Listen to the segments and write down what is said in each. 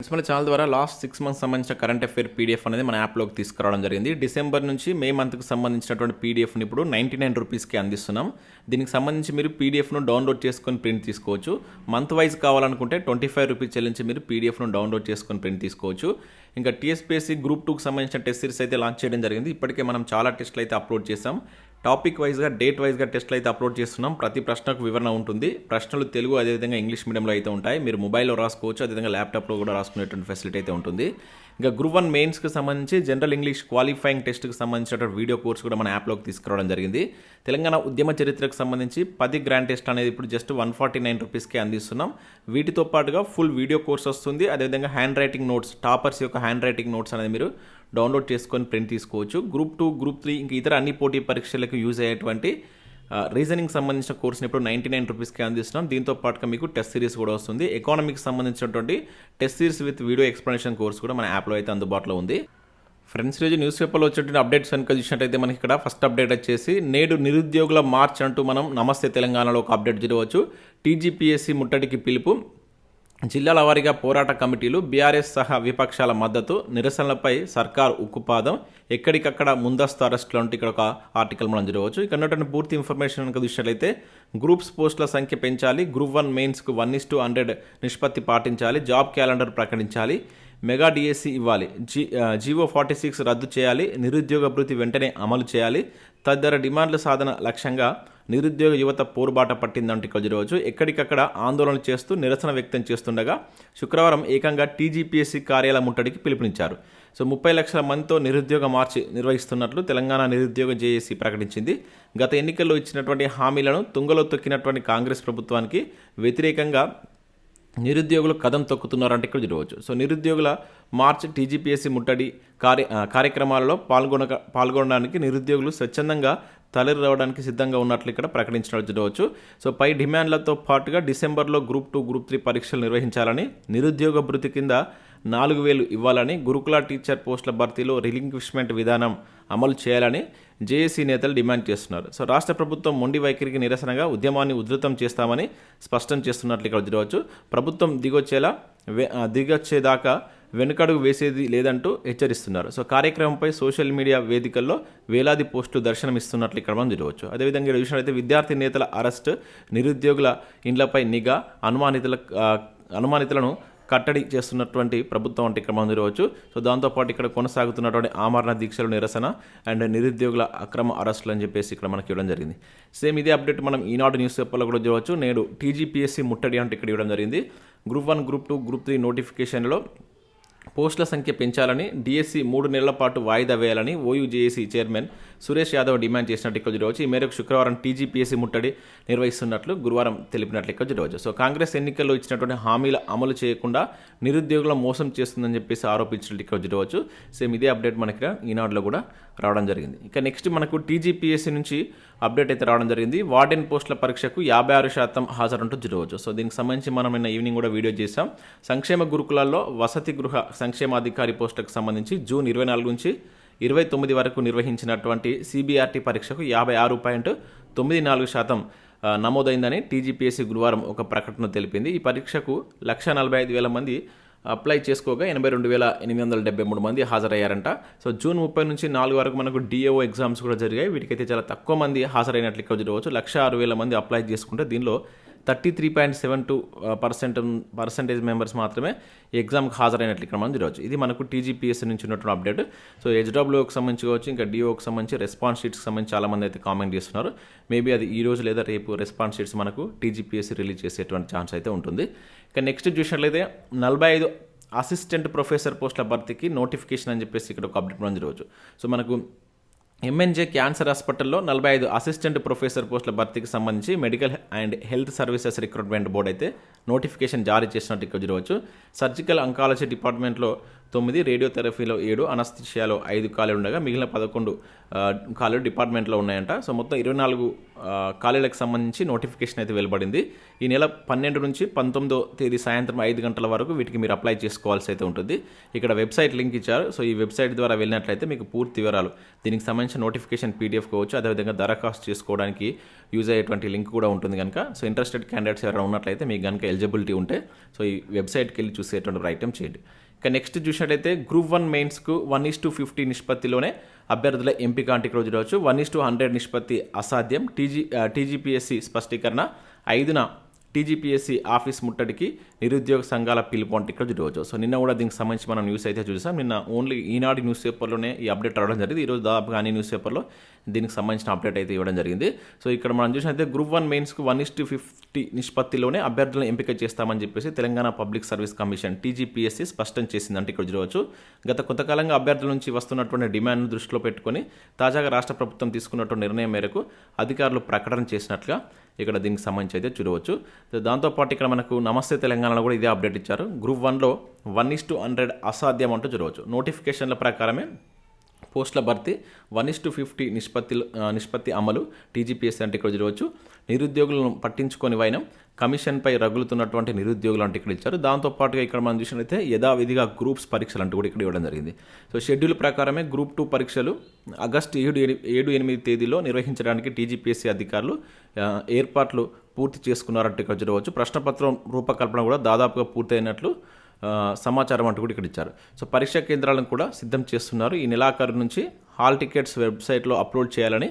మన ఛానల్ ద్వారా last six months సంబంధించిన కరెంట్ అఫేర్ పీడిఎఫ్ అనేది మన యాప్లోకి తీసుకురావడం జరిగింది. డిసెంబర్ నుంచి మే మంత్కి సంబంధించినటువంటి పీడిఎఫ్ని ఇప్పుడు నైంటీ నైన్ రూపీస్కి అందిస్తున్నాం. దీనికి సంబంధించి మీరు పీడిఎఫ్ను డౌన్లోడ్ చేసుకొని ప్రింట్ తీసుకోవచ్చు. మంత్ వైజ్ కావాలనుకుంటే ట్వంటీ ఫైవ్ రూపీస్ చెల్లించి మీరు పీడిఎఫ్ను డౌన్లోడ్ చేసుకొని ప్రింట్ తీసుకోవచ్చు. ఇంకా టీఎస్పీఎస్సీ గ్రూప్ టూకి సంబంధించిన టెస్ట్ సిరీస్ అయితే లాంచ్ చేయడం జరిగింది. ఇప్పటికే మనం చాలా టెస్ట్లు అయితే అప్లోడ్ చేసాం టాపిక్ వైజ్గా డేట్ వైజ్గా టెస్ట్లు అయితే అప్లోడ్ చేస్తున్నాం. ప్రతి ప్రశ్నకు వివరణ ఉంటుంది. ప్రశ్నలు తెలుగు అదేవిధంగా ఇంగ్లీష్ మీడియంలో అయితే ఉంటాయి. మీరు మొబైల్లో రాసుకోవచ్చు అదేవిధంగా ల్యాప్టాప్లో కూడా రాసుకునేటువంటి ఫెసిలిటీ అయితే ఉంటుంది. ఇంకా గ్రూప్ వన్ మెయిన్స్కి సంబంధించి జనరల్ ఇంగ్లీష్ క్వాలిఫైయింగ్ టెస్ట్కి సంబంధించినటువంటి వీడియో కోర్స్ కూడా మన యాప్లోకి తీసుకురావడం జరిగింది. తెలంగాణ ఉద్యమ చరిత్రకు సంబంధించి పది గ్రాండ్ టెస్ట్ అనేది ఇప్పుడు జస్ట్ వన్ ఫార్టీ నైన్ రూపీస్కే అందిస్తున్నాం. వీటితో పాటుగా ఫుల్ వీడియో కోర్స్ వస్తుంది. అదేవిధంగా హ్యాండ్ రైటింగ్ నోట్స్ టాపర్స్ యొక్క హ్యాండ్ రైటింగ్ నోట్స్ అనేది మీరు డౌన్లోడ్ చేసుకొని ప్రింట్ తీసుకోవచ్చు. గ్రూప్ టూ గ్రూప్ త్రీ ఇంకా ఇతర అన్ని పోటీ పరీక్షలకు యూజ్ అయ్యేటువంటి రీజనింగ్ సంబంధించిన కోర్సుని ఇప్పుడు నైంటీ నైన్ రూపీస్కి అందిస్తున్నాం. దీంతో పాటుగా మీకు టెస్ట్ సిరీస్ కూడా వస్తుంది. ఎకానమీకి సంబంధించినటువంటి test series with video explanation course కూడా మన యాప్లో అయితే అందుబాటులో ఉంది. ఫ్రెండ్స్ రోజు న్యూస్ పేపర్లో వచ్చేటువంటి అప్డేట్స్ కనుక చూసినట్టయితే మనకి ఇక్కడ ఫస్ట్ అప్డేట్ వచ్చేసి నేడు నిరుద్యోగుల మార్చ్ అంటూ మనం నమస్తే తెలంగాణలో ఒక అప్డేట్ చూడవచ్చు టీజీపీఎస్సీ ముట్టడికి పిలుపు. జిల్లాల వారీగా పోరాట కమిటీలు బీఆర్ఎస్ సహా విపక్షాల మద్దతు నిరసనలపై సర్కార్ ఉక్కుపాదం ఎక్కడికక్కడ ముందస్తు అరెస్టులు అంటే ఇక్కడ ఒక ఆర్టికల్ మనం జరగవచ్చు ఇక్కడ ఉన్నటువంటి పూర్తి ఇన్ఫర్మేషన్ కనుక చూసినట్లయితే గ్రూప్స్ పోస్టుల సంఖ్య పెంచాలి గ్రూప్ వన్ మెయిన్స్కు వన్ ఇస్ టూ హండ్రెడ్ నిష్పత్తి పాటించాలి జాబ్ క్యాలెండర్ ప్రకటించాలి మెగా డిఎస్సి ఇవ్వాలి జీ జీవో ఫార్టీ సిక్స్ రద్దు చేయాలి నిరుద్యోగ భృతి వెంటనే అమలు చేయాలి తదితర డిమాండ్ల సాధన లక్ష్యంగా నిరుద్యోగ యువత పోరుబాట పట్టిందంటే ఇక్కడ చూడవచ్చు ఎక్కడికక్కడ ఆందోళన చేస్తూ నిరసన వ్యక్తం చేస్తుండగా శుక్రవారం ఏకంగా టీజీపీఎస్సీ కార్యాలయ ముట్టడికి పిలుపునిచ్చారు. సో ముప్పై లక్షల మందితో నిరుద్యోగ మార్చి నిర్వహిస్తున్నట్లు తెలంగాణ నిరుద్యోగ జేఏసీ ప్రకటించింది. గత ఎన్నికల్లో ఇచ్చినటువంటి హామీలను తుంగలో తొక్కినటువంటి కాంగ్రెస్ ప్రభుత్వానికి వ్యతిరేకంగా నిరుద్యోగులు కదం తొక్కుతున్నారంటే ఇక్కడ చూడవచ్చు సో నిరుద్యోగుల మార్చ్ టీజీపీఎస్సీ ముట్టడి కార్య కార్యక్రమాలలో పాల్గొన పాల్గొనడానికి నిరుద్యోగులు స్వచ్ఛందంగా తలరి రావడానికి సిద్ధంగా ఉన్నట్లు ఇక్కడ ప్రకటించడం చూడవచ్చు సో పై డిమాండ్లతో పాటుగా డిసెంబర్లో గ్రూప్ టూ గ్రూప్ త్రీ పరీక్షలు నిర్వహించాలని నిరుద్యోగ భృతి కింద నాలుగు వేలు ఇవ్వాలని గురుకుల టీచర్ పోస్టుల భర్తీలో రిలింక్విష్మెంట్ విధానం అమలు చేయాలని జేఏసీ నేతలు డిమాండ్ చేస్తున్నారు. సో రాష్ట్ర ప్రభుత్వం మొండి వైఖరికి నిరసనగా ఉద్యమాన్ని ఉధృతం చేస్తామని స్పష్టం చేస్తున్నట్లు ఇక్కడ చూడవచ్చు ప్రభుత్వం దిగొచ్చేలా దిగొచ్చేదాకా వెనుకడుగు వేసేది లేదంటూ హెచ్చరిస్తున్నారు. సో కార్యక్రమంపై సోషల్ మీడియా వేదికల్లో వేలాది పోస్టులు దర్శనమిస్తున్నట్లు ఇక్కడ మనం చూడవచ్చు అదేవిధంగా ఇక్కడ చూసినట్లయితే విద్యార్థి నేతల అరెస్ట్ నిరుద్యోగుల ఇండ్లపై నిఘా అనుమానితుల అనుమానితులను కట్టడి చేస్తున్నటువంటి ప్రభుత్వం అంటే ఇక్కడ మనం చూడవచ్చు సో దాంతోపాటు ఇక్కడ కొనసాగుతున్నటువంటి ఆమరణ దీక్షలు నిరసన అండ్ నిరుద్యోగుల అక్రమ అరెస్టులు అని చెప్పేసి ఇక్కడ మనకి ఇవ్వడం జరిగింది. సేమ్ ఇదే అప్డేట్ మనం ఈనాడు న్యూస్ పేపర్లో కూడా చూడవచ్చు నేడు టీజీపీఎస్సీ ముట్టడి అంటే ఇక్కడ ఇవ్వడం జరిగింది. Group one group two group three నోటిఫికేషన్లో పోస్టుల సంఖ్య పెంచాలని డిఎస్సి మూడు నెలల పాటు వాయిదా వేయాలని OUJAC chairman Suresh Yadav demand చేసినట్టు ఇక్కడ చూడవచ్చు ఈ మేరకు శుక్రవారం టీజీపీఎస్సీ ముట్టడి నిర్వహిస్తున్నట్లు గురువారం తెలిపినట్లు ఇక్కడ చూడవచ్చు సో కాంగ్రెస్ ఎన్నికల్లో ఇచ్చినటువంటి హామీల అమలు చేయకుండా నిరుద్యోగుల మోసం చేస్తుందని చెప్పేసి ఆరోపించినట్టు ఇక్కడ చూడవచ్చు సేమ్ ఇదే అప్డేట్ మనకి ఇక్కడ ఈనాడులో కూడా రావడం జరిగింది. ఇక నెక్స్ట్ మనకు టీజీపీఎస్సీ నుంచి అప్డేట్ అయితే రావడం జరిగింది. వార్డెన్ పోస్టుల పరీక్షకు యాభై ఆరు శాతం హాజరంటూ చూడవచ్చు సో దీనికి సంబంధించి మనం నిన్న ఈవినింగ్ కూడా వీడియో చేసాం సంక్షేమ గురుకులాల్లో వసతి గృహ సంక్షేమాధికారి పోస్టులకు సంబంధించి జూన్ ఇరవై నాలుగు నుంచి ఇరవై తొమ్మిది వరకు నిర్వహించినటువంటి సిబిఆర్టీ పరీక్షకు యాభై ఆరు పాయింట్ తొమ్మిది నాలుగు శాతం నమోదైందని టీజీపీఎస్సీ గురువారం ఒక ప్రకటన తెలిపింది. ఈ పరీక్షకు లక్ష నలభై ఐదు వేల మంది అప్లై చేసుకోగా ఎనభై రెండు వేల ఎనిమిది వందల డెబ్బై మూడు మంది హాజరయ్యారంట. సో జూన్ ముప్పై నుంచి నాలుగు వరకు మనకు డిఏఓ ఎగ్జామ్స్ కూడా జరిగాయి. వీటికైతే చాలా తక్కువ మంది హాజరైనట్లు ఇక్కడ చూడవచ్చు. లక్ష ఆరు వేల మంది అప్లై చేసుకుంటే దీనిలో thirty three point seven two percent percentage members మాత్రమే ఎగ్జామ్కి హాజరైనట్లు ఇక్కడ మనం చూడవచ్చు ఇది మనకు టీజీపీఎస్ నుంచి ఉన్నటువంటి అప్డేట్. సో హెచ్డబ్ల్యూకి సంబంధించి కావచ్చు ఇంకా డిఓకి సంబంధించి రెస్పాన్స్ షీట్స్కి సంబంధించి చాలామంది అయితే కామెంట్ చేస్తున్నారు. మేబీ అది ఈ రోజు లేదా రేపు రెస్పాన్స్ షీట్స్ మనకు టీజీపీఎస్సీ రిలీజ్ చేసేటువంటి ఛాన్స్ అయితే ఉంటుంది. ఇక నెక్స్ట్ చూసినట్లయితే నలభై ఐదు అసిస్టెంట్ ప్రొఫెసర్ పోస్టుల భర్తీకి నోటిఫికేషన్ అని చెప్పేసి ఇక్కడ ఒక అప్డేట్ మనం జరగవచ్చు సో మనకు ఎంఎన్జే క్యాన్సర్ హాస్పిటల్లో నలభై ఐదు అసిస్టెంట్ ప్రొఫెసర్ పోస్టుల భర్తీకి సంబంధించి medical and health services recruitment board అయితే నోటిఫికేషన్ జారీ చేసినట్టు ఇక్కడ చూడవచ్చు. సర్జికల్ అంకాలజీ డిపార్ట్మెంట్లో తొమ్మిది రేడియోథెరపీలో ఏడు అనస్థిషియాలో ఐదు ఖాళీలు ఉండగా మిగిలిన పదకొండు ఖాళీలు డిపార్ట్మెంట్లో ఉన్నాయంట. సో మొత్తం ఇరవై నాలుగు ఖాళీలకు సంబంధించి నోటిఫికేషన్ అయితే వెలువడింది. ఈ నెల పన్నెండు నుంచి పంతొమ్మిదో తేదీ సాయంత్రం ఐదు గంటల వరకు వీటికి మీరు అప్లై చేసుకోవాల్సి అయితే ఉంటుంది. ఇక్కడ వెబ్సైట్ లింక్ ఇచ్చారు. సో ఈ వెబ్సైట్ ద్వారా వెళ్ళినట్లయితే మీకు పూర్తి వివరాలు. దీనికి సంబంధించిన నోటిఫికేషన్ పీడిఎఫ్ కావచ్చు అదేవిధంగా దరఖాస్తు చేసుకోవడానికి యూజ్ అయ్యేటువంటి లింక్ కూడా ఉంటుంది కనుక. సో ఇంట్రెస్టెడ్ క్యాండిడేట్స్ ఎవరైనా ఉన్నట్లయితే మీకు కనుక ఎలిజిబిలిటీ ఉంటే సో ఈ వెబ్సైట్కి వెళ్ళి చూసేటువంటి ప్రయత్నం చేయండి. ఇక నెక్స్ట్ చూసినట్లయితే గ్రూప్ వన్ మెయిన్స్కు వన్ ఈస్ టు ఫిఫ్టీ నిష్పత్తిలోనే అభ్యర్థుల ఎంపిక అంటే ఇక్కడ చూడవచ్చు. వన్ ఈస్ టు హండ్రెడ్ నిష్పత్తి అసాధ్యం. టీజీ టీజీపీఎస్సీ స్పష్టీకరణ. ఐదున టీజీపీఎస్సీ ఆఫీస్ ముట్టడికి నిరుద్యోగ సంఘాల పిలుపు అంటే ఇక్కడ చూడవచ్చు సో నిన్న కూడా దీనికి సంబంధించి మనం న్యూస్ అయితే చూసాం. నిన్న ఓన్లీ ఈనాడు న్యూస్ పేపర్లోనే ఈ అప్డేట్ రావడం జరిగింది. ఈరోజు దాదాపుగా అన్ని న్యూస్ పేపర్లో దీనికి సంబంధించిన అప్డేట్ అయితే ఇవ్వడం జరిగింది. సో ఇక్కడ మనం చూసినట్లయితే గ్రూప్ వన్ మెయిన్స్కు వన్ ఇస్ టు ఫిఫ్టీ నిష్పత్తిలోనే అభ్యర్థులను ఎంపిక చేస్తామని చెప్పేసి Telangana public service commission TGPSC స్పష్టం చేసిందంటే ఇక్కడ చూడవచ్చు గత కొంతకాలంగా అభ్యర్థుల నుంచి వస్తున్నటువంటి డిమాండ్ను దృష్టిలో పెట్టుకొని తాజాగా రాష్ట్ర ప్రభుత్వం తీసుకున్నటువంటి నిర్ణయం మేరకు అధికారులు ప్రకటన చేసినట్లుగా ఇక్కడ దీనికి సంబంధించి అయితే చూడవచ్చు. దాంతోపాటు ఇక్కడ మనకు నమస్తే తెలంగాణలో కూడా ఇదే అప్డేట్ ఇచ్చారు. గ్రూప్ వన్లో వన్ ఇస్ టు హండ్రెడ్ అసాధ్యం అంటూ చూడవచ్చు. నోటిఫికేషన్ల ప్రకారమే పోస్టుల భర్తీ వన్ ఇస్ టు ఫిఫ్టీ నిష్పత్తి నిష్పత్తి అమలు టీజీపీఎస్ అంటే ఇక్కడ చూడవచ్చు. నిరుద్యోగులను పట్టించుకొని వైనం కమిషన్పై రగులుతున్నటువంటి నిరుద్యోగులు అంటే ఇక్కడ ఇచ్చారు. దాంతోపాటుగా ఇక్కడ మనం చూసినట్లయితే యథావిధిగా గ్రూప్స్ పరీక్షలు అంటూ కూడా ఇక్కడ ఇవ్వడం జరిగింది. సో షెడ్యూల్ ప్రకారమే గ్రూప్ టూ పరీక్షలు ఆగస్టు ఏడు ఏడు ఎనిమిది తేదీలో నిర్వహించడానికి టీజీపీఎస్సీ అధికారులు ఏర్పాట్లు పూర్తి చేసుకున్నారంటే ఇక్కడ చూడవచ్చు. ప్రశ్నపత్రం రూపకల్పన కూడా దాదాపుగా పూర్తయినట్లు సమాచారం అంటూ కూడా ఇక్కడ ఇచ్చారు. సో పరీక్షా కేంద్రాలను కూడా సిద్ధం చేస్తున్నారు. ఈ నెలాఖరు నుంచి హాల్ టికెట్స్ వెబ్సైట్లో అప్లోడ్ చేయాలని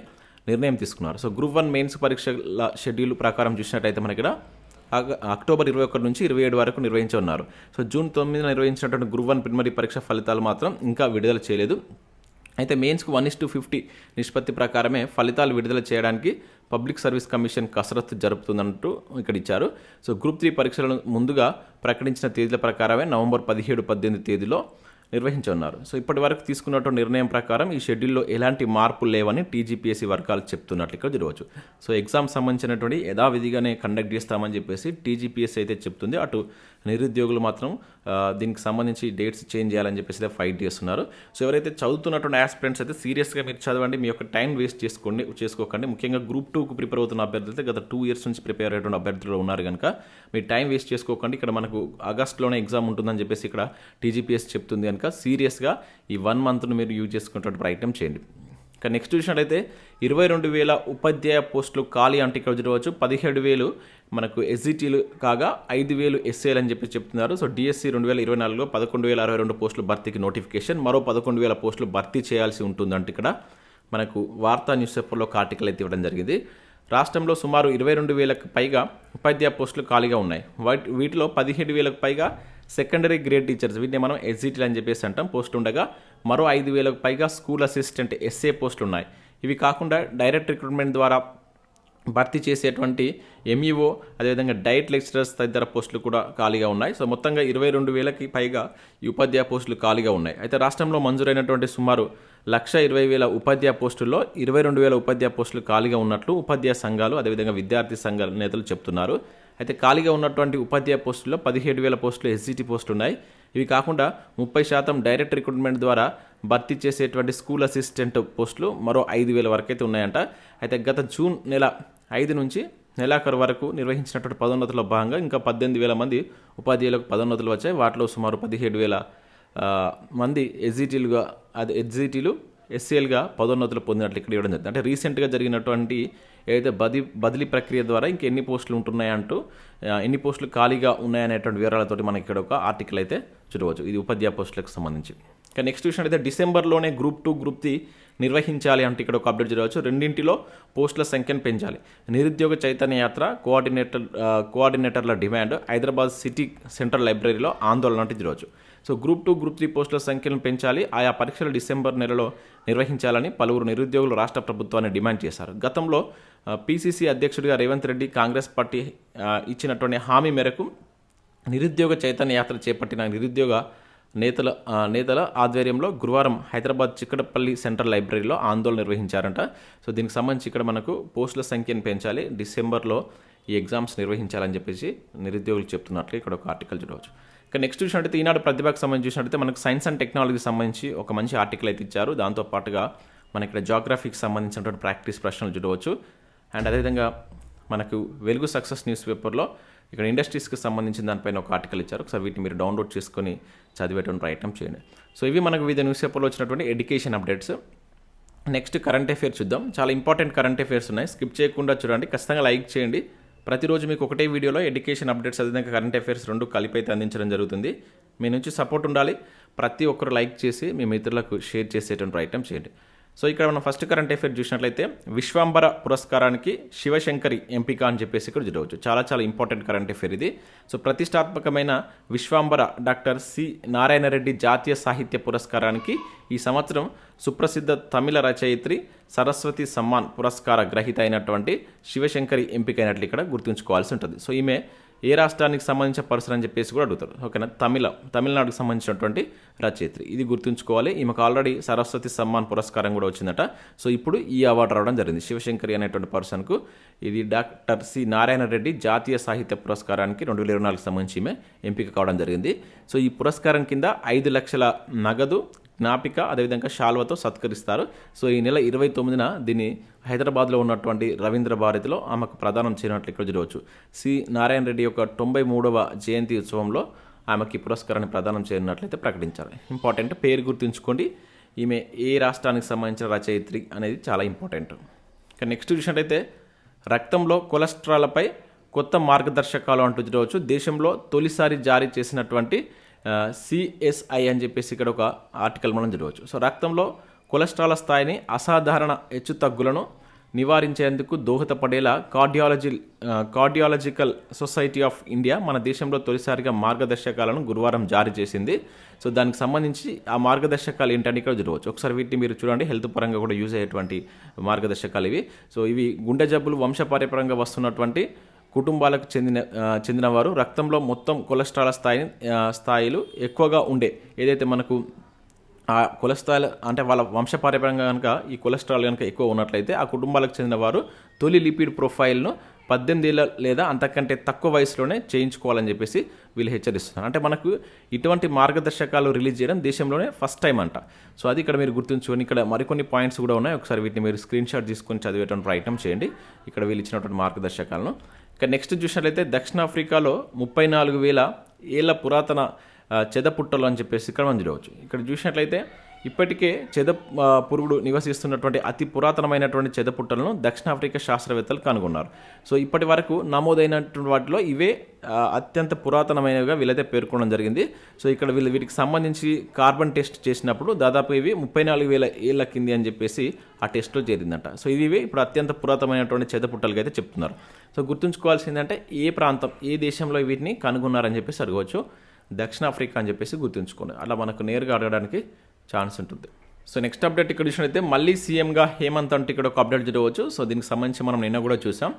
నిర్ణయం తీసుకున్నారు. సో గ్రూప్ వన్ మెయిన్స్ పరీక్షల షెడ్యూల్ ప్రకారం చూసినట్టయితే మనకి ఇక్కడ అక్టోబర్ ఇరవై ఒకటి నుంచి ఇరవై ఏడు వరకు నిర్వహించనున్నారు సో జూన్ తొమ్మిదిన నిర్వహించినటువంటి గ్రూప్ వన్ ప్రిమరీ పరీక్ష ఫలితాలు మాత్రం ఇంకా విడుదల చేయలేదు. అయితే మెయిన్స్కు వన్ ఇస్ టు ఫిఫ్టీ నిష్పత్తి ప్రకారమే ఫలితాలు విడుదల చేయడానికి పబ్లిక్ సర్వీస్ కమిషన్ కసరత్తు జరుపుతుందంటూ ఇక్కడ ఇచ్చారు. సో గ్రూప్ త్రీ పరీక్షలను ముందుగా ప్రకటించిన తేదీల ప్రకారమే నవంబర్ పదిహేడు పద్దెనిమిది తేదీలో నిర్వహించనున్నారు. సో ఇప్పటి వరకు తీసుకున్నటువంటి నిర్ణయం ప్రకారం ఈ షెడ్యూల్లో ఎలాంటి మార్పులు లేవని టీజీపీఎస్సీ వర్గాలు చెప్తున్నట్లు ఇక్కడ చూడవచ్చు సో ఎగ్జామ్ సంబంధించినటువంటి యథావిధిగానే కండక్ట్ చేస్తామని చెప్పేసి టీజీపీఎస్సీ అయితే చెప్తుంది. అటు నిరుద్యోగులు మాత్రం దీనికి సంబంధించి డేట్స్ చేంజ్ చేయాలని చెప్పేసి అయితే ఫైట్ చేస్తున్నారు. సో ఎవరైతే చదువుతున్నటువంటి ఆస్పిరెంట్స్ అయితే సీరియస్గా మీరు చదవండి మీ యొక్క టైం వేస్ట్ చేసుకోండి చేసుకోకండి. ముఖ్యంగా గ్రూప్ టూకు ప్రిపేర్ అవుతున్న అభ్యర్థులు అయితే గత టూ ఇయర్స్ నుంచి ప్రిపేర్ అయ్యేటువంటి అభ్యర్థులు ఉన్నారు కనుక మీ టైం వేస్ట్ చేసుకోకండి. ఇక్కడ మనకు ఆగస్ట్లోనే ఎగ్జామ్ ఉంటుందని చెప్పేసి ఇక్కడ టీజీపీఎస్ చెప్తుంది కనుక సీరియస్గా ఈ వన్ మంత్ను మీరు యూజ్ చేసుకునేటువంటి ప్రయత్నం చేయండి. ఇక నెక్స్ట్ చూసినట్లయితే ఇరవై రెండు వేల ఉపాధ్యాయ పోస్టులు ఖాళీ అంటే ఇక్కడ చూడవచ్చు. పదిహేడు వేలు మనకు ఎస్జిటీలు కాగా ఐదు వేలు ఎస్ఏలు అని చెప్పి చెప్తున్నారు. సో డిఎస్సి రెండు వేల ఇరవై నాలుగులో పదకొండు వేల అరవై రెండు పోస్టులు భర్తీకి నోటిఫికేషన్. మరో పదకొండు వేల పోస్టులు భర్తీ చేయాల్సి ఉంటుందంటే ఇక్కడ. మనకు వార్తా న్యూస్ పేపర్లో ఒక ఆర్టికల్ అయితే ఇవ్వడం జరిగింది. రాష్ట్రంలో సుమారు ఇరవై రెండు వేలకు పైగా ఉపాధ్యాయ పోస్టులు ఖాళీగా ఉన్నాయి. వాటి వీటిలో పదిహేడు వేలకు పైగా సెకండరీ గ్రేడ్ టీచర్స్ వీటిని మనం ఎస్జిటీలు అని చెప్పేసి అంటాం. పోస్ట్ ఉండగా మరో ఐదు వేలకు పైగా స్కూల్ అసిస్టెంట్ ఎస్ఏ పోస్టులు ఉన్నాయి. ఇవి కాకుండా డైరెక్ట్ రిక్రూట్మెంట్ ద్వారా భర్తీ చేసేటువంటి ఎంఈఓ అదేవిధంగా డైట్ లెక్చరర్స్ తదితర పోస్టులు కూడా ఖాళీగా ఉన్నాయి. సో మొత్తంగా ఇరవై రెండు వేలకి పైగా ఈ ఉపాధ్యాయ పోస్టులు ఖాళీగా ఉన్నాయి. అయితే రాష్ట్రంలో మంజూరైనటువంటి సుమారు లక్ష ఇరవై వేల ఉపాధ్యాయ పోస్టుల్లో ఇరవై రెండు వేల ఉపాధ్యాయ పోస్టులు ఖాళీగా ఉన్నట్లు ఉపాధ్యాయ సంఘాలు అదేవిధంగా విద్యార్థి సంఘాల నేతలు చెప్తున్నారు. అయితే ఖాళీగా ఉన్నటువంటి ఉపాధ్యాయ పోస్టుల్లో పదిహేడు వేల పోస్టులు ఎస్జిటి పోస్టులు ఉన్నాయి ఇవి కాకుండా ముప్పై శాతం డైరెక్ట్ రిక్రూట్మెంట్ ద్వారా భర్తీ చేసేటువంటి స్కూల్ అసిస్టెంట్ పోస్టులు మరో ఐదు వేల వరకు అయితే ఉన్నాయంట. అయితే గత జూన్ నెల ఐదు నుంచి నెలాఖరు వరకు నిర్వహించినటువంటి పదోన్నతుల్లో భాగంగా ఇంకా పద్దెనిమిది వేల మంది ఉపాధ్యాయులకు పదోన్నతులు వచ్చాయి. వాటిలో సుమారు పదిహేడు వేల మంది ఎస్జిటీలుగా అది ఎస్జిటీలు ఎస్సీఎల్గా పదోన్నతులు పొందినట్లు ఇక్కడ ఇవ్వడం జరిగింది అంటే రీసెంట్గా జరిగినటువంటి ఏదైతే బది బదిలీ ప్రక్రియ ద్వారా ఇంకెన్ని పోస్టులు ఉంటున్నాయంటూ ఎన్ని పోస్టులు ఖాళీగా ఉన్నాయనేటువంటి వివరాలతోటి మనకి ఇక్కడ ఒక ఆర్టికల్ అయితే చూడవచ్చు. ఇది ఉపాధ్యాయ పోస్టులకు సంబంధించి. ఇక నెక్స్ట్ అయితే డిసెంబర్లోనే గ్రూప్ టూ గ్రూప్ త్రీ నిర్వహించాలి అంటే ఇక్కడ ఒక అప్డేట్ జరగవచ్చు. రెండింటిలో పోస్టుల సంఖ్యను పెంచాలి. నిరుద్యోగ చైతన్య యాత్ర కోఆర్డినేటర్ కోఆర్డినేటర్ల డిమాండ్ హైదరాబాద్ సిటీ సెంట్రల్ లైబ్రరీలో ఆందోళన అంటే జరగవచ్చు. So group two group three పోస్టుల సంఖ్యను పెంచాలి. ఆయా పరీక్షలు డిసెంబర్ నెలలో నిర్వహించాలని పలువురు నిరుద్యోగులు రాష్ట్ర ప్రభుత్వాన్ని డిమాండ్ చేశారు. గతంలో పీసీసీ అధ్యక్షుడిగా రేవంత్ రెడ్డి కాంగ్రెస్ పార్టీ ఇచ్చినటువంటి హామీ మేరకు నిరుద్యోగ చైతన్య యాత్ర చేపట్టిన నిరుద్యోగ నేతల నేతల ఆధ్వర్యంలో గురువారం హైదరాబాద్ చిక్కడపల్లి సెంట్రల్ లైబ్రరీలో ఆందోళన నిర్వహించారంట. సో దీనికి సంబంధించి ఇక్కడ మనకు పోస్టుల సంఖ్యను పెంచాలి. డిసెంబర్లో ఈ ఎగ్జామ్స్ నిర్వహించాలని చెప్పేసి నిరుద్యోగులు చెప్తున్నట్లు ఇక్కడ ఒక ఆర్టికల్ చూడవచ్చు. ఇక నెక్స్ట్ చూసినట్టయితే ఈనాడు ప్రతిభకు సంబంధించి చూసినట్టయితే మనకు సైన్స్ అండ్ టెక్నాలజీకి సంబంధించి ఒక మంచి ఆర్టికల్ అయితే ఇచ్చారు. దాంతో పాటుగా మన ఇక్కడ జాగ్రఫీకి సంబంధించినటువంటి ప్రాక్టీస్ ప్రశ్నలు చూడవచ్చు. అండ్ అదేవిధంగా మనకు వెలుగు సక్సెస్ న్యూస్ పేపర్లో ఇక్కడ ఇండస్ట్రీస్కి సంబంధించిన దానిపైన ఒక ఆర్టికల్ ఇచ్చారు. ఒకసారి వీటిని మీరు డౌన్లోడ్ చేసుకొని చదివేటువంటి ప్రయత్నం చేయండి. సో ఇవి మనకు వివిధ న్యూస్ పేపర్లో వచ్చినటువంటి education updates. Next current affair చూద్దాం. చాలా ఇంపార్టెంట్ కరెంట్ అఫేర్స్ ఉన్నాయి. స్కిప్ చేయకుండా చూడండి. ఖచ్చితంగా లైక్ చేయండి. ప్రతిరోజు మీకు ఒకటే వీడియోలో ఎడ్యుకేషన్ అప్డేట్స్ అదేవిధంగా కరెంట్ అఫైర్స్ రెండు కలిపైతే అయితే అందించడం జరుగుతుంది. మీ నుంచి సపోర్ట్ ఉండాలి. ప్రతి ఒక్కరు లైక్ చేసి మీ మిత్రులకు షేర్ చేసేటువంటి ప్రయత్నం చేయండి. సో ఇక్కడ మనం ఫస్ట్ కరెంట్ అఫేర్ చూసినట్లయితే విశ్వాంబర పురస్కారానికి శివశంకరి ఎంపిక అని చెప్పేసి ఇక్కడ చూడవచ్చు చాలా చాలా ఇంపార్టెంట్ కరెంట్ అఫేర్ ఇది. సో ప్రతిష్టాత్మకమైన విశ్వాంబర డాక్టర్ సి నారాయణ రెడ్డి జాతీయ సాహిత్య పురస్కారానికి ఈ సంవత్సరం సుప్రసిద్ధ తమిళ రచయిత్రి సరస్వతి సమ్మాన్ పురస్కార గ్రహీత అయినటువంటి శివశంకరి ఎంపికైనట్లు ఇక్కడ గుర్తుంచుకోవాల్సి ఉంటుంది. సో ఈమె ఏ రాష్ట్రానికి సంబంధించిన పర్సన్ అని చెప్పేసి కూడా అడుగుతారు. ఓకేనా? తమిళ. తమిళనాడుకు సంబంధించినటువంటి రచయిత్రి. ఇది గుర్తుంచుకోవాలి. ఈమెకు ఆల్రెడీ సరస్వతి సమ్మాన్ పురస్కారం కూడా వచ్చిందట. సో ఇప్పుడు ఈ అవార్డు రావడం జరిగింది. శివశంకరి అనేటువంటి పర్సన్కు. ఇది డాక్టర్ సి. నారాయణ రెడ్డి జాతీయ సాహిత్య పురస్కారానికి రెండు వేల ఇరవై నాలుగు సంబంధించి ఈమె ఎంపిక కావడం జరిగింది. సో ఈ పురస్కారం కింద ఐదు లక్షల నగదు జ్ఞాపిక అదేవిధంగా శాల్వతో సత్కరిస్తారు. సో ఈ నెల ఇరవై తొమ్మిదిన దీన్ని హైదరాబాద్లో ఉన్నటువంటి రవీంద్ర భారతిలో ఆమెకు ప్రదానం చేయనట్లు ఇక్కడ చూడవచ్చు. సి. నారాయణ రెడ్డి యొక్క తొంభై మూడవ జయంతి ఉత్సవంలో ఆమెకి పురస్కారాన్ని ప్రదానం చేయనట్లయితే ప్రకటించారు ఇంపార్టెంట్ పేరు గుర్తుంచుకోండి. ఈమె ఏ రాష్ట్రానికి సంబంధించిన రచయిత్రి అనేది చాలా ఇంపార్టెంట్. ఇక నెక్స్ట్ చూసినట్టయితే రక్తంలో కొలెస్ట్రాల్పై కొత్త మార్గదర్శకాలు అంటూ చూడవచ్చు. దేశంలో తొలిసారి జారీ చేసినటువంటి సిఎస్ఐ అని చెప్పేసి ఇక్కడ ఒక ఆర్టికల్ మనం చూడవచ్చు సో రక్తంలో కొలెస్ట్రాల్ స్థాయిని అసాధారణ హెచ్చుతగ్గులను నివారించేందుకు దోహదపడేలా cardiology cardiological society of India మన దేశంలో తొలిసారిగా మార్గదర్శకాలను గురువారం జారీ చేసింది. సో దానికి సంబంధించి ఆ మార్గదర్శకాలు ఏంటని ఇక్కడ చూడవచ్చు ఒకసారి వీటిని మీరు చూడండి. హెల్త్ పరంగా కూడా యూజ్ అయ్యేటువంటి మార్గదర్శకాలు ఇవి. సో ఇవి గుండె జబ్బులు వంశపారపరంగా వస్తున్నటువంటి కుటుంబాలకు చెందిన చెందినవారు. రక్తంలో మొత్తం కొలెస్ట్రాల్ స్థాయిని స్థాయిలు ఎక్కువగా ఉండే. ఏదైతే మనకు ఆ కొలెస్ట్రాల్ అంటే వాళ్ళ వంశపారపరంగా కనుక ఈ కొలెస్ట్రాల్ కనుక ఎక్కువ ఉన్నట్లయితే ఆ కుటుంబాలకు చెందిన వారు తొలి లిపిడ్ ప్రొఫైల్ను పద్దెనిమిది ఏళ్ళ లేదా అంతకంటే తక్కువ వయసులోనే చేయించుకోవాలని చెప్పేసి వీళ్ళు హెచ్చరిస్తున్నారు. అంటే మనకు ఇటువంటి మార్గదర్శకాలు రిలీజ్ చేయడం దేశంలోనే ఫస్ట్ టైం అంట. సో అది ఇక్కడ మీరు గుర్తుంచుకొని ఇక్కడ మరికొన్ని పాయింట్స్ కూడా ఉన్నాయి. ఒకసారి వీటిని మీరు స్క్రీన్ షాట్ తీసుకొని చదివేటువంటి ప్రయత్నం చేయండి. ఇక్కడ వీళ్ళు ఇచ్చినటువంటి మార్గదర్శకాలను. ఇక నెక్స్ట్ చూసినట్లయితే దక్షిణాఫ్రికాలో ముప్పై నాలుగు వేల ఏళ్ళ పురాతన చెదపుట్టలు అని చెప్పేసి ఇక్కడ మనం చూడవచ్చు. ఇక్కడ చూసినట్లయితే ఇప్పటికే చెద పురుగుడు నివసిస్తున్నటువంటి అతి పురాతనమైనటువంటి చెదపుట్టలను దక్షిణాఫ్రికా శాస్త్రవేత్తలు కనుగొన్నారు. సో ఇప్పటి వరకు నమోదైనటువంటి వాటిలో ఇవే అత్యంత పురాతనమైనవిగా వీళ్ళైతే పేర్కొనడం జరిగింది. సో ఇక్కడ వీళ్ళు వీటికి సంబంధించి కార్బన్ టెస్ట్ చేసినప్పుడు దాదాపు ఇవి ముప్పై నాలుగు వేల ఏళ్ళ కింది అని చెప్పేసి ఆ టెస్ట్లో చేరిందంట. సో ఇవి ఇప్పుడు అత్యంత పురాతనమైనటువంటి చెదపుట్టలుగా అయితే చెప్తున్నారు. సో గుర్తుంచుకోవాల్సిందంటే ఏ ప్రాంతం ఏ దేశంలో వీటిని కనుగొన్నారని చెప్పేసి అడగవచ్చు. దక్షిణాఫ్రికా అని చెప్పేసి గుర్తుంచుకోండి. అలా మనకు నేరుగా అడగడానికి ఛాన్స్ ఉంటుంది. సో నెక్స్ట్ అప్డేట్ ఇక్కడ చూసినట్లయితే మళ్ళీ సీఎంగా హేమంత్ అంటే ఇక్కడ ఒక అప్డేట్ జరగవచ్చు. సో దీనికి సంబంధించి మనం నిన్న కూడా చూసాం.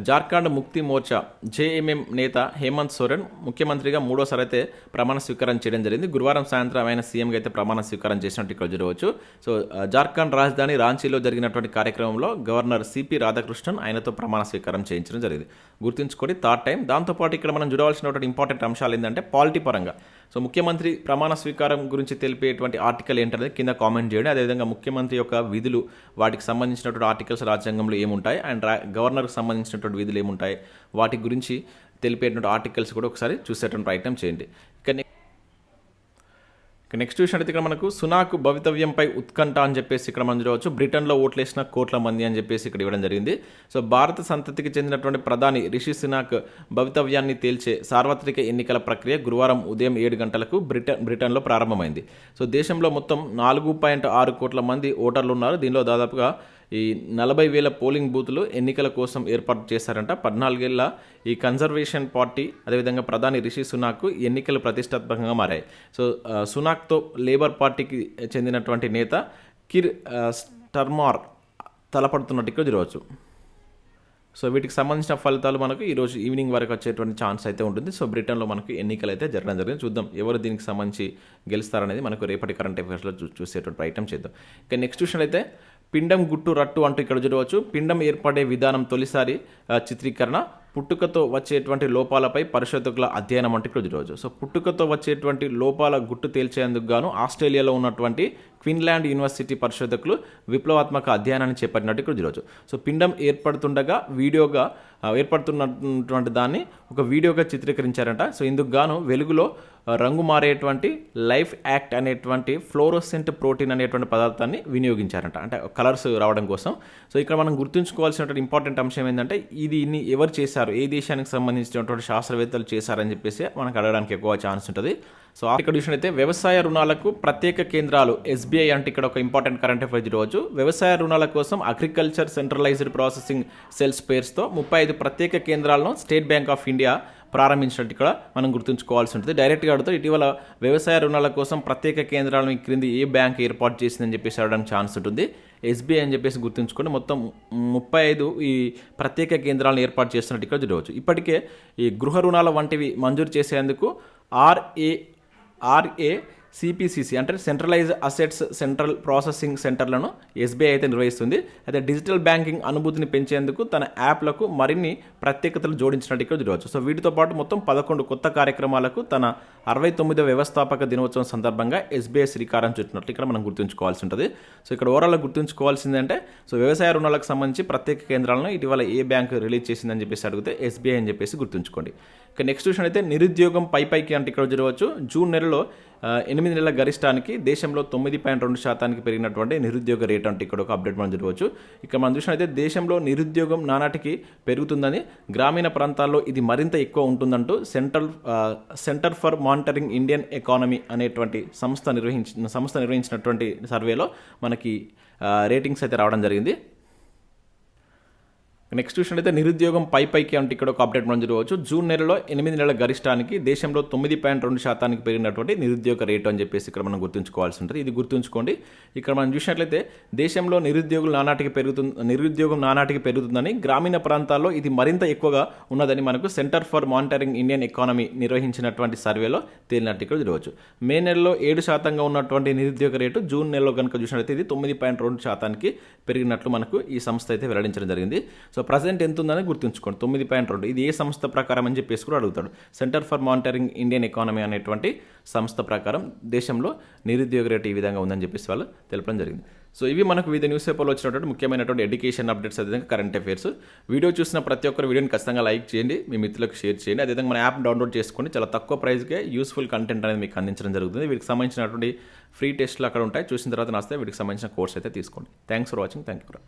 జార్ఖండ్ ముక్తి మోర్చా జేఎంఎం నేత హేమంత్ సోరెన్ ముఖ్యమంత్రిగా మూడోసారి అయితే ప్రమాణ స్వీకారం చేయడం జరిగింది. గురువారం సాయంత్రం ఆయన సీఎంగా అయితే ప్రమాణ స్వీకారం చేసినట్టు ఇక్కడ చూడవచ్చు సో జార్ఖండ్ రాజధాని రాంచీలో జరిగినటువంటి కార్యక్రమంలో గవర్నర్ సిపి రాధాకృష్ణన్ ఆయనతో ప్రమాణ స్వీకారం చేయించడం జరిగింది. గుర్తుంచుకోండి థర్డ్ టైం. దాంతోపాటు ఇక్కడ మనం చూడవలసినటువంటి ఇంపార్టెంట్ అంశాలు ఏంటంటే పాలిటీ పరంగా. సో ముఖ్యమంత్రి ప్రమాణ స్వీకారం గురించి తెలిపేటువంటి ఆర్టికల్ ఏంటనేది కింద కామెంట్ చేయండి. అదేవిధంగా ముఖ్యమంత్రి యొక్క విధులు వాటికి సంబంధించినటువంటి ఆర్టికల్స్ రాజ్యాంగంలో ఏముంటాయి? అండ్ గవర్నర్కి సంబంధించిన చేసేటువంటి విధులు ఏముంటాయి? వాటి గురించి తెలిపేటువంటి ఆర్టికల్స్ కూడా ఒకసారి చూసేటువంటి ప్రయత్నం చేయండి. ఇక నె- ఇక నెక్స్ట్ చూసినట్టు ఇక్కడ మనకు సునాకు భవితవ్యంపై ఉత్కంఠ అని చెప్పేసి ఇక్కడ మనం చూడవచ్చు. బ్రిటన్లో ఓట్లేసిన కోట్ల మంది అని చెప్పేసి ఇక్కడ ఇవ్వడం జరిగింది. సో భారత సంతతికి చెందినటువంటి ప్రధాని రిషి సునాక్ భవితవ్యాన్ని తేల్చే సార్వత్రిక ఎన్నికల ప్రక్రియ గురువారం ఉదయం ఏడు గంటలకు బ్రిటన్ బ్రిటన్లో ప్రారంభమైంది. సో దేశంలో మొత్తం నాలుగు పాయింట్ ఆరు కోట్ల మంది ఓటర్లు ఉన్నారు. దీనిలో దాదాపుగా ఈ నలభై వేల పోలింగ్ బూతులు ఎన్నికల కోసం ఏర్పాటు చేశారంట. పద్నాలుగేళ్ళ ఈ కన్జర్వేషన్ పార్టీ అదేవిధంగా ప్రధాని రిషి సునాక్ ఎన్నికలు ప్రతిష్టాత్మకంగా మారాయి. సో సునాక్తో లేబర్ పార్టీకి చెందినటువంటి నేత కిర్ స్టర్మార్ తలపడుతున్నట్టు ఇక్కడ చూడవచ్చు సో వీటికి సంబంధించిన ఫలితాలు మనకు ఈరోజు ఈవినింగ్ వరకు వచ్చేటువంటి ఛాన్స్ అయితే ఉంటుంది. సో బ్రిటన్లో మనకు ఎన్నికలు అయితే జరగడం జరిగింది. చూద్దాం ఎవరు దీనికి సంబంధించి గెలుస్తారనేది మనకు రేపటి కరెంట్ అఫైర్స్లో చూ చూసేటువంటి ప్రయత్నం చేద్దాం. ఇక నెక్స్ట్ క్వశ్చన్ అయితే పిండం గుట్టు రట్టు అంటూ ఇక్కడ చూడవచ్చు. పిండం ఏర్పడే విధానం తొలిసారి చిత్రీకరణ. పుట్టుకతో వచ్చేటువంటి లోపాలపై పరిశోధకుల అధ్యయనం అంటే ఇక్కడ చూడవచ్చు. సో పుట్టుకతో వచ్చేటువంటి లోపాల గుట్టు తేల్చేందుకు గాను ఆస్ట్రేలియాలో ఉన్నటువంటి క్వీన్లాండ్ యూనివర్సిటీ పరిశోధకులు విప్లవాత్మక అధ్యయనాన్ని చేపట్టినట్టు ఇక్కడ చూడవచ్చు సో పిండం ఏర్పడుతుండగా వీడియోగా ఏర్పడుతున్నటువంటి దాన్ని ఒక వీడియోగా చిత్రీకరించారంట. సో ఇందుకు గాను వెలుగులో రంగు మారేటువంటి లైఫ్ యాక్ట్ అనేటువంటి ఫ్లోరోసెంట్ ప్రోటీన్ అనేటువంటి పదార్థాన్ని వినియోగించారంట. అంటే కలర్స్ రావడం కోసం. సో ఇక్కడ మనం గుర్తుంచుకోవాల్సినటువంటి ఇంపార్టెంట్ అంశం ఏంటంటే ఇది ఇన్ని ఎవరు చేశారు ఏ దేశానికి సంబంధించినటువంటి శాస్త్రవేత్తలు చేశారని చెప్పేసి మనకు అడగడానికి ఎక్కువ ఛాన్స్ ఉంటుంది. సో ఆ ఇక్కడ విషయం అయితే వ్యవసాయ రుణాలకు ప్రత్యేక కేంద్రాలు ఎస్బీఐ అంటే ఇక్కడ ఒక ఇంపార్టెంట్ కరెంట్ అఫైర్స్ ఈరోజు వ్యవసాయ రుణాల కోసం అగ్రికల్చర్ సెంట్రలైజ్డ్ ప్రాసెసింగ్ సెల్స్ పేర్స్తో ముప్పై ఐదు ప్రత్యేక కేంద్రాలను స్టేట్ బ్యాంక్ ఆఫ్ ఇండియా ప్రారంభించినట్టు ఇక్కడ మనం గుర్తుంచుకోవాల్సి ఉంటుంది. డైరెక్ట్గా అడుగుతారు ఇటీవల వ్యవసాయ రుణాల కోసం ప్రత్యేక కేంద్రాలను క్రింది ఏ బ్యాంక్ ఏర్పాటు చేసిందని చెప్పేసి అడగడానికి ఛాన్స్ ఉంటుంది. ఎస్బీఐ అని చెప్పేసి గుర్తుంచుకొని మొత్తం ముప్పై ఐదు ఈ ప్రత్యేక కేంద్రాలను ఏర్పాటు చేస్తున్నట్టు ఇక్కడ చూడవచ్చు ఇప్పటికే ఈ గృహ రుణాల వంటివి మంజూరు చేసేందుకు ఆర్ఏ ఆర్ఏ సిపిసిసి అంటే సెంట్రలైజ్ అసెట్స్ సెంట్రల్ ప్రాసెసింగ్ సెంటర్లను ఎస్బీఐ అయితే నిర్వహిస్తుంది. అయితే డిజిటల్ బ్యాంకింగ్ అనుభూతిని పెంచేందుకు తన యాప్లకు మరిన్ని ప్రత్యేకతలు జోడించినట్టు ఇక్కడ చూడవచ్చు. సో వీటితో పాటు మొత్తం పదకొండు కొత్త కార్యక్రమాలకు తన అరవై తొమ్మిదో వ్యవస్థాపక దినోత్సవం సందర్భంగా ఎస్బీఐ శ్రీకారం చుట్టినట్లు ఇక్కడ మనం గుర్తుంచుకోవాల్సి ఉంటుంది. సో ఇక్కడ ఓవరాల్ గుర్తుంచుకోవాల్సింది అంటే సో వ్యవసాయ రుణాలకు సంబంధించి ప్రత్యేక కేంద్రాలను ఇటీవల ఏ బ్యాంక్ రిలీజ్ చేసిందని చెప్పేసి అడిగితే ఎస్బీఐ అని చెప్పేసి గుర్తుంచుకోండి. ఇక నెక్స్ట్ విషయం అయితే నిరుద్యోగం పై పైకి అంటే ఇక్కడ చూడవచ్చు. జూన్ నెలలో ఎనిమిది నెలల గరిష్టానికి దేశంలో తొమ్మిది పాయింట్ రెండు శాతానికి పెరిగినటువంటి నిరుద్యోగ రేట్ అంటే ఇక్కడ ఒక అప్డేట్ మనం చూడవచ్చు. ఇక్కడ మనం చూసినట్లయితే దేశంలో నిరుద్యోగం నానాటికి పెరుగుతుందని గ్రామీణ ప్రాంతాల్లో ఇది మరింత ఎక్కువ ఉంటుందంటూ central centre for monitoring Indian economy అనేటువంటి సంస్థ నిర్వహించిన సంస్థ నిర్వహించినటువంటి సర్వేలో మనకి రేటింగ్స్ అయితే రావడం జరిగింది. నెక్స్ట్ విషయం అయితే నిరుద్యోగం పై పైకి అంటే ఇక్కడ ఒక అప్డేట్ మనం చూడవచ్చు. జూన్ నెలలో ఎనిమిది నెలల గరిష్టానికి దేశంలో తొమ్మిది పాయింట్ రెండు శాతానికి పెరిగినటువంటి నిరుద్యోగ రేటు అని చెప్పేసి ఇక్కడ మనం గుర్తుంచుకోవాల్సి ఉంటుంది. ఇది గుర్తుంచుకోండి. ఇక్కడ మనం చూసినట్లయితే దేశంలో నిరుద్యోగులు నానాటికి పెరుగుతుంది నిరుద్యోగం నానాటికి పెరుగుతుందని గ్రామీణ ప్రాంతాల్లో ఇది మరింత ఎక్కువగా ఉన్నదని మనకు centre for monitoring Indian economy నిర్వహించినటువంటి సర్వేలో తేలినట్టు ఇక్కడ చూడవచ్చు. మే నెలలో ఏడు శాతంగా ఉన్నటువంటి నిరుద్యోగ రేటు జూన్ నెలలో కనుక చూసినట్లయితే ఇది తొమ్మిది పాయింట్ రెండు శాతానికి పెరిగినట్లు మనకు ఈ సంస్థ అయితే వెల్లడించడం జరిగింది. సో ప్రజెంట్ ఎంత ఉందని గుర్తుంచుకోండి. తొమ్మిది పాయింట్ రెండు. ఇది ఏ సంస్థ ప్రకారం అని చెప్పేసి కూడా అడుగుతాడు. Centre for monitoring Indian economy అనేటువంటి సంస్థ ప్రకారం దేశంలో నిరుద్యోగ రేటు ఈ విధంగా ఉందని చెప్పేసి వాళ్ళు తెలపడం జరిగింది. సో ఇవి మనకు వివిధ న్యూస్ పేపర్లో వచ్చినటువంటి ముఖ్యమైనటువంటి ఎడ్యుకేషన్ అప్డేట్స్ అదేవిధంగా కరెంట్ అఫైర్స్ వీడియో చూసిన ప్రతి ఒక్కరు వీడియోని ఖచ్చితంగా లైక్ చేయండి మీ మిత్రులకు షేర్ చేయండి. అదేవిధంగా మన యాప్ డౌన్లోడ్ చేసుకోండి చాలా తక్కువ ప్రైస్కే యూస్ఫుల్ కంటెంట్ అనేది మీకు అందించడం జరుగుతుంది. వీటికి సంబంధించినటువంటి ఫ్రీ టెస్ట్లు అక్కడ ఉంటాయి. చూసిన తర్వాత నస్తే వీటికి సంబంధించిన కోర్స్ అయితే తీసుకోండి. Thanks for watching thank you